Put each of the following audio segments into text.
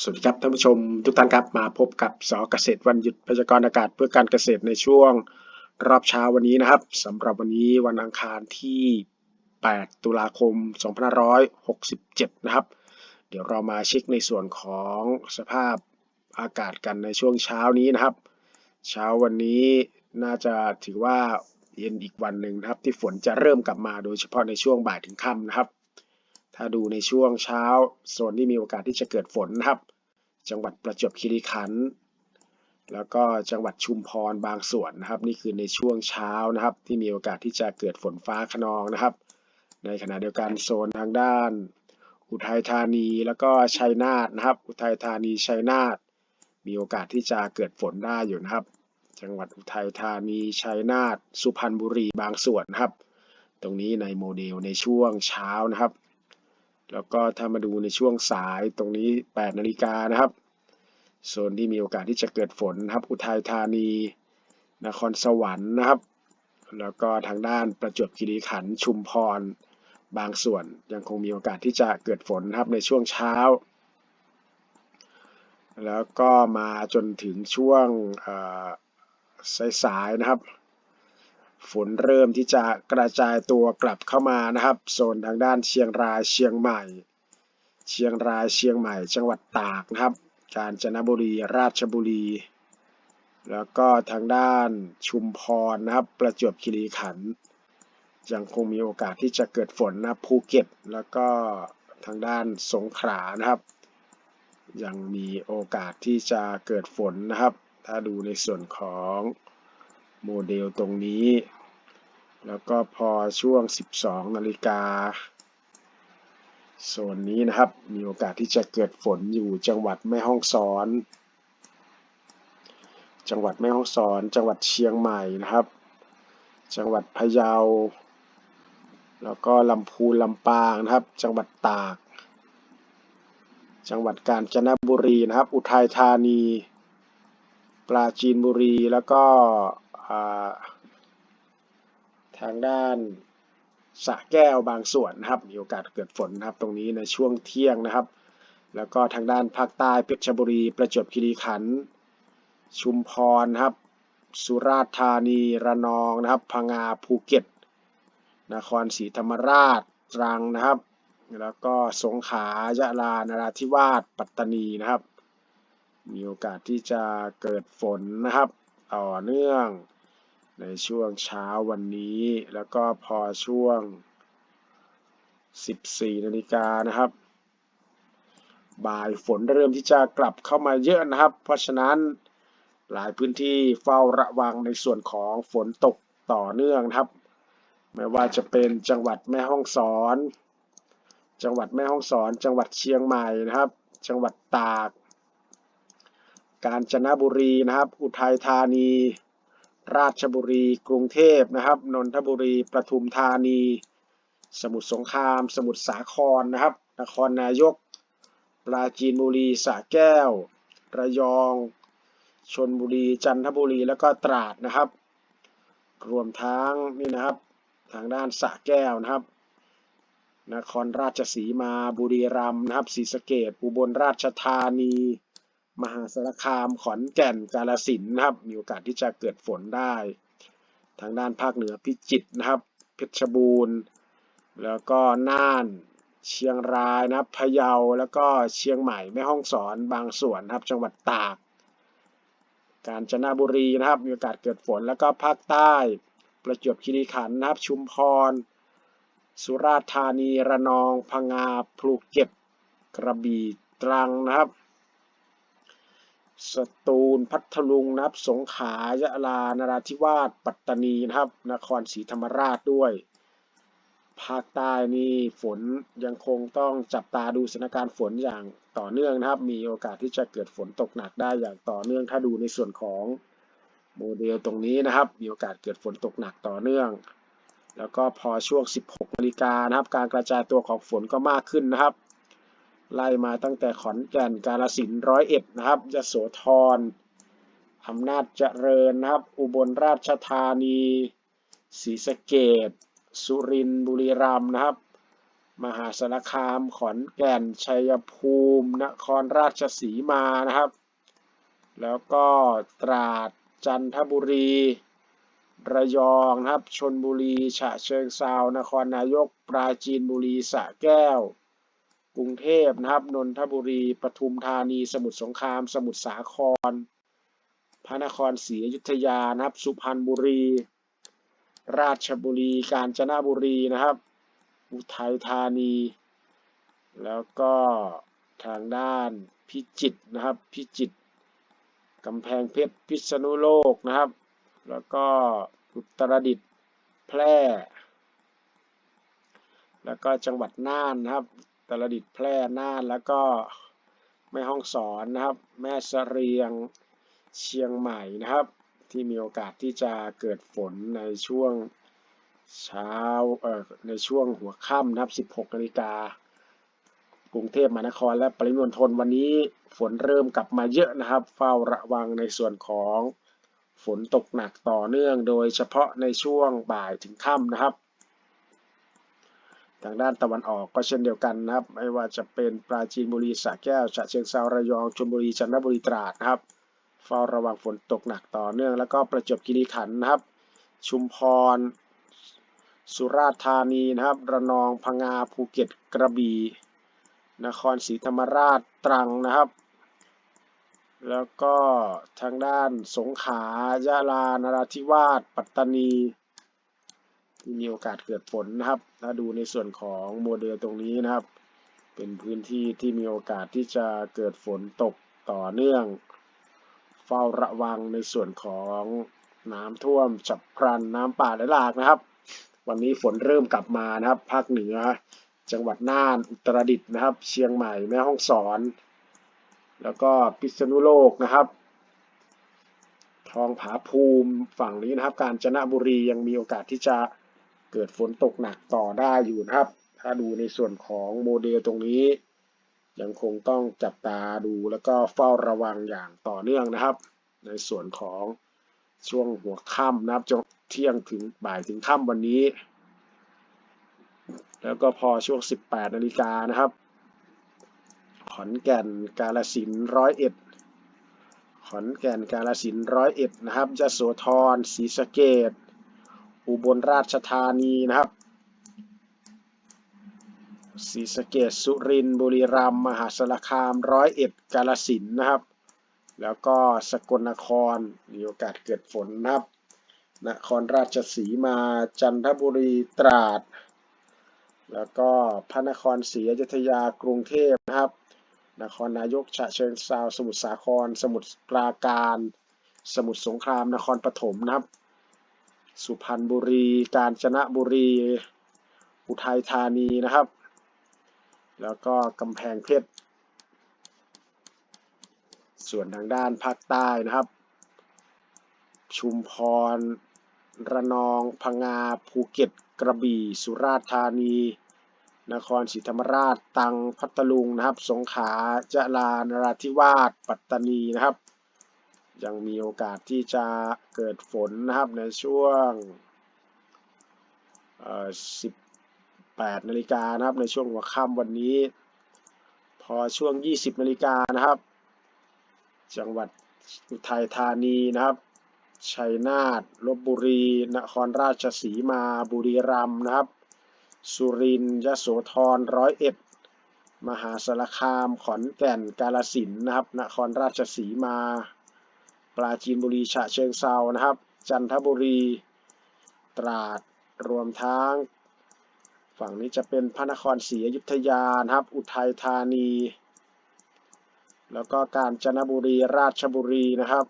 สวัสดีครับท่านผู้ชมทุกท่านครับมาพบกับสอเกษตรวันหยุดพยากรณ์อากาศเพื่อการเกษตรในช่วงรอบเช้าวันนี้นะครับสำหรับวันนี้วันอังคารที่ 8 ตุลาคม 2567 นะครับ เดี๋ยวเรามาเช็คในส่วนของสภาพอากาศกันในช่วงเช้านี้นะครับ เช้าวันนี้น่าจะถือว่าเย็นอีกวันหนึ่งนะครับ ที่ฝนจะเริ่มกลับมาโดยเฉพาะในช่วงบ่ายถึงค่ำนะครับ ถ้าดูในช่วงเช้าโซนที่มีโอกาสที่จะเกิดฝนนะครับ จังหวัดประจวบคีรีขันธ์แล้วก็จังหวัดชุมพรบางส่วนนะครับ นี่คือในช่วงเช้านะครับ ที่มีโอกาสที่จะเกิดฝนฟ้าขนองนะครับ ในขณะเดียวกันโซนทางด้าน อุทัยธานีแล้วก็ชัยนาทนะครับ อุทัยธานีชัยนาทมีโอกาสที่จะเกิดฝนได้อยู่นะครับ จังหวัดอุทัยธานีชัยนาทสุพรรณบุรีบางส่วนนะครับ ตรงนี้ในโมเดลในช่วงเช้านะครับ แล้วก็ถ้ามาดูในช่วงสายตรงนี้ 8 นาฬิกานะครับ โซนที่มีโอกาสที่จะเกิดฝนนะครับ อุทัยธานี นครสวรรค์นะครับ แล้วก็ทางด้านประจวบคีรีขันธ์ชุมพร บางส่วนยังคงมีโอกาสที่จะเกิดฝนนะครับในช่วงเช้า แล้วก็มาจนถึงช่วงสายๆนะครับ ฝนเริ่มที่จะกระจายตัวกลับเข้ามานะครับโซนทางด้านเชียงรายเชียงใหม่ เชียงรายเชียงใหม่ จังหวัดตากนะครับ กาญจนบุรีราชบุรี แล้วก็ทางด้านชุมพรนะครับประจวบคีรีขันธ์ยังคงมีโอกาสที่จะเกิดฝนนะภูเก็ต แล้วก็ทางด้านสงขลานะครับ ยังมีโอกาสที่จะเกิดฝนนะครับ ถ้าดูในส่วนของโมเดลตรงนี้ แล้วก็พอช่วง 12 นาฬิกาโซนนี้นะครับ มีโอกาสที่จะเกิดฝนอยู่จังหวัดแม่ฮ่องสอน จังหวัดแม่ฮ่องสอน จังหวัดเชียงใหม่นะครับ จังหวัดพะเยา แล้วก็ลำพูนลำปางนะครับ จังหวัดตาก จังหวัดกาญจนบุรีนะครับ อุทัยธานี ปราจีนบุรี แล้วก็ ทางด้านสะแก้วบางส่วนนะครับ มีโอกาสเกิดฝนนะครับ ตรงนี้ในช่วงเที่ยงนะครับ แล้วก็ทางด้านภาคใต้เพชรบุรี ประจวบคีรีขันธ์ชุมพรครับ สุราษฎร์ธานีระนองนะครับ พังงาภูเก็ต นครศรีธรรมราชตรังนะครับ แล้วก็สงขลายะลานราธิวาสปัตตานีนะครับ มีโอกาสที่จะเกิดฝนนะครับ ต่อเนื่อง ในช่วงเช้าวันนี้ แล้วก็พอช่วง 14นาฬิกานะครับ บ่ายฝนเริ่มที่จะกลับเข้ามาเยอะนะครับ เพราะฉะนั้นหลายพื้นที่เฝ้าระวังในส่วนของฝนตกต่อเนื่องนะครับ ไม่ว่าจะเป็นจังหวัดแม่ฮ่องสอน จังหวัดแม่ฮ่องสอน จังหวัดเชียงใหม่นะครับ จังหวัดตาก กาญจนบุรีนะครับ อุทัยธานี ราชบุรี กรุงเทพนะครับนนทบุรีปทุมธานี สมุทรสงคราม สมุทรสาครนะครับ นครนายก ปราจีนบุรีสระแก้ว ระยองชนบุรีจันทบุรีแล้วก็ตราดนะครับ รวมทั้งนี่นะครับทางด้านสระแก้วนะครับ นครราชสีมาบุรีรัมย์นะครับศรีสะเกดอุบลราชธานี มหาสารคาม ขอนแก่น กาลสินนะครับ มีโอกาสที่จะเกิดฝนได้ ทางด้านภาคเหนือพิจิตรนะครับ เพชรบูรณ์ แล้วก็น่าน เชียงรายนะครับ พะเยา แล้วก็เชียงใหม่ แม่ฮ่องสอน บางส่วนนะครับ จังหวัดตาก กาญจนบุรีนะครับ มีโอกาสเกิดฝน แล้วก็ภาคใต้ ประจวบคีรีขันธ์นะครับ ชุมพร สุราษฎร์ธานี ระนอง พังงา ภูเก็ต กระบี่ ตรังนะครับ สตูล พัทลุงนะครับ สงขลายะลา นราธิวาส ปัตตานีนะครับ นครศรีธรรมราชด้วย ภาคใต้นี่ฝนยังคงต้องจับตาดูสถานการณ์ฝนอย่างต่อเนื่องนะครับ มีโอกาสที่จะเกิดฝนตกหนักได้อย่างต่อเนื่อง ถ้าดูในส่วนของโมเดลตรงนี้นะครับ มีโอกาสเกิดฝนตกหนักต่อเนื่อง แล้วก็พอช่วง 16นาฬิกานะครับ การกระจายตัวของฝนก็มากขึ้นนะครับ ไล่มาตั้งแต่ขอนแก่นกาลสินร้อยเอ็ดนะครับยโสธรอำนาจเจริญนะครับ อุบลราชธานีศรีสะเกดสุรินทร์บุรีรัมย์นะครับ มหาสารคาม ขอนแก่น ชัยภูมิ นครราชสีมานะครับ แล้วก็ตราด จันทบุรี ระยองนะครับ ชนบุรี ฉะเชิงเซา นครนายก ปราจีนบุรี สระแก้ว กรุงเทพนะครับ นนทบุรี ปทุมธานี สมุทรสงคราม สมุทรสาคร พระนครศรีอยุธยานะครับ สุพรรณบุรี ราชบุรี กาญจนบุรีนะครับ อุทัยธานี แล้วก็ทางด้านพิจิตรนะครับ พิจิตรกำแพงเพชร พิษณุโลกนะครับ แล้วก็อุตรดิตถ์แพร่ แล้วก็จังหวัดน่านนะครับ ตรดิตถ์แพร่น่านแล้วก็แม่ฮ่องสอนนะครับ แม่เสรียงเชียงใหม่นะครับ ที่มีโอกาสที่จะเกิดฝนในช่วงเช้าเอ่อในช่วงหัวค่ำนะครับ 16นาฬิกากรุงเทพมหานครและปริมณฑลวันนี้ฝนเริ่มกลับมาเยอะนะครับ เฝ้าระวังในส่วนของฝนตกหนักต่อเนื่อง โดยเฉพาะในช่วงบ่ายถึงค่ำนะครับ ทางด้านตะวันออกก็เช่นเดียวกันนะครับ ไม่ว่าจะเป็นปราจีนบุรีสระแก้วฉะเชิงเซาระยองชลบุรีจันทบุรีตราดนะครับเฝ้าระวังฝนตกหนักต่อเนื่อง แล้วก็ประจวบคีรีขันธ์นะครับ ชุมพร สุราษฎร์ธานีนะครับระนองพังงาภูเก็ตกระบี่นครศรีธรรมราชตรังนะครับ แล้วก็ทางด้านสงขลายะลานราธิวาส ปัตตานี มีโอกาสเกิดฝนนะครับ ถ้าดูในส่วนของโมเดลตรงนี้นะครับ เป็นพื้นที่ที่มีโอกาสที่จะเกิดฝนตกต่อเนื่อง เฝ้าระวังในส่วนของน้ำท่วมฉับพลันน้ำป่าไหลหลากนะครับ วันนี้ฝนเริ่มกลับมานะครับ ภาคเหนือ จังหวัดน่านอุตรดิตถ์นะครับ เชียงใหม่แม่ฮ่องสอน แล้วก็พิษณุโลกนะครับทองผาภูมิฝั่งนี้นะครับ กาญจนบุรียังมีโอกาสที่จะ เกิดฝนตกหนักต่อได้อยู่นะครับ ถ้าดูในส่วนของโมเดลตรงนี้ ยังคงต้องจับตาดูแล้วก็เฝ้าระวังอย่างต่อเนื่องนะครับ ในส่วนของช่วงหัวค่ำนะครับจนเที่ยงถึงบ่ายถึงค่ำวันนี้ แล้วก็พอช่วง 18 นาฬิกานะครับ ขอนแก่นกาฬสินร้อยเอ็ดขอนแก่นกาฬสินร้อยเอ็ดนะครับยโสธรศรีสะเกษ อุบลราชธานีนะครับศรีสะเกษสุรินทร์บุรีรัมย์มหาสารคามร้อยเอ็ดกาฬสินนะครับ แล้วก็สกลนครมีโอกาสเกิดฝนนะครับ นครราชสีมาจันทบุรีตราด แล้วก็พระนครศรีอยุธยากรุงเทพนะครับ นครนายกฉะเชิงเซาสมุทรสาคร สมุทรปราการ สมุทรสงครามนครปฐมนะครับ สุพรรณบุรี กาญจนบุรี อุทัยธานีนะครับ แล้วก็กำแพงเพชร ส่วนทางด้านภาคใต้นะครับ ชุมพร ระนอง พังงา ภูเก็ต กระบี่ สุราษฎร์ธานี นครศรีธรรมราช ตังพัทลุงนะครับ สงขลา ยะลา นราธิวาส ปัตตานีนะครับ ยังมีโอกาสที่จะเกิดฝนนะครับในช่วง 18 นาฬิกานะครับในช่วงหัวค่ำวันนี้ พอช่วง 20 นาฬิกานะครับ จังหวัดอุทัยธานีนะครับชัยนาทลบบุรี นครราชสีมา บุรีรัมย์นะครับ สุรินทร์ยโสธรร้อยเอ็ด มหาสารคาม ขอนแก่น กาฬสินธ์นะครับ นครราชสีมา ปราจีนบุรีฉะเชิงเซานะครับ จันทบุรี ตราดรวมทั้ง ฝั่งนี้จะเป็นพระนครศรีอยุธยานะครับ อุทัยธานี แล้วก็กาญจนบุรีราชบุรีนะครับ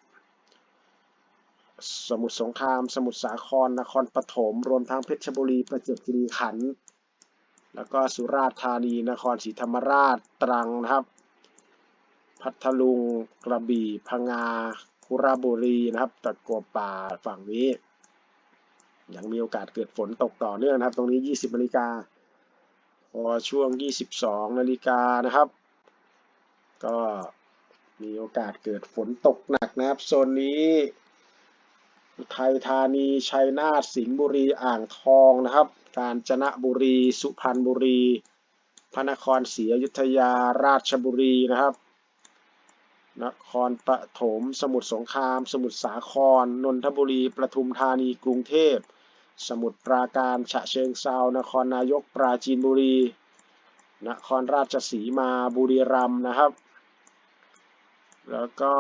สมุทรสงคราม สมุทรสาครนครปฐมรวมทั้งเพชรบุรีประจวบคีรีขันธ์แล้วก็สุราษฎร์ธานีนครศรีธรรมราชตรังนะครับ พัทลุงกระบี่พังงา คุระบุรีนะครับตะกัวป่าฝั่งนี้ ยังมีโอกาสเกิดฝนตกต่อเนื่องนะครับ ตรงนี้ 20นาฬิกาพอช่วง 22นาฬิกานะครับ ก็มีโอกาสเกิดฝนตกหนักนะครับโซนนี้อุทัยธานี ชัยนาท สิงห์บุรี อ่างทองนะครับ กาญจนบุรี สุพรรณบุรี พระนครศรีอยุธยา ราชบุรีนะครับ นครปฐม สมุทรสงคราม สมุทรสาคร นนทบุรี ปทุมธานี กรุงเทพ สมุทรปราการ ฉะเชิงเซา นครนายก ปราจีนบุรี นครราชสีมา บุรีรัมย์นะครับ แล้วก็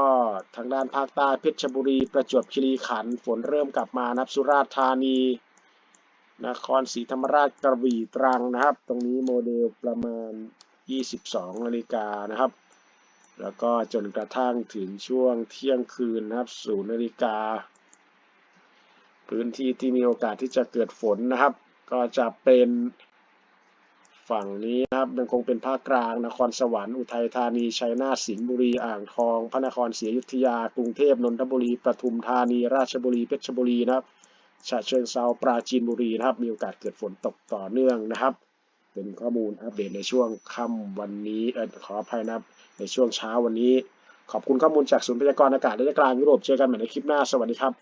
ทางด้านภาคใต้เพชรบุรี ประจวบคีรีขันธ์ ฝนเริ่มกลับมานับสุราษฎร์ธานี นครศรีธรรมราช กระบี่ ตรังนะครับ ตรงนี้โมเดลประมาณ 22นาฬิกานะครับ แล้วก็จนกระทั่งถึงช่วงเที่ยงคืนนะครับศูนย์นาฬิกา พื้นที่ที่มีโอกาสที่จะเกิดฝนนะครับ ก็จะเป็นฝั่งนี้นะครับยังคงเป็นภาคกลาง นครสวรรค์อุทัยธานีชัยนาทสิงห์บุรีอ่างทอง พระนครศรีอยุธยา กรุงเทพนนทบุรีปทุมธานี ราชบุรีเพชรบุรีนะครับฉะเชิงเซาปราจีนบุรีนะครับ มีโอกาสเกิดฝนตกต่อเนื่องนะครับ เป็นข้อมูลอัปเดตในช่วงค่ำวันนี้ขออภัยนะครับ ในช่วงเช้าวันนี้ ขอบคุณข้อมูลจากศูนย์พยากรณ์อากาศระยะกลางยุโรปเจอกันใหม่ในคลิปหน้า สวัสดีครับ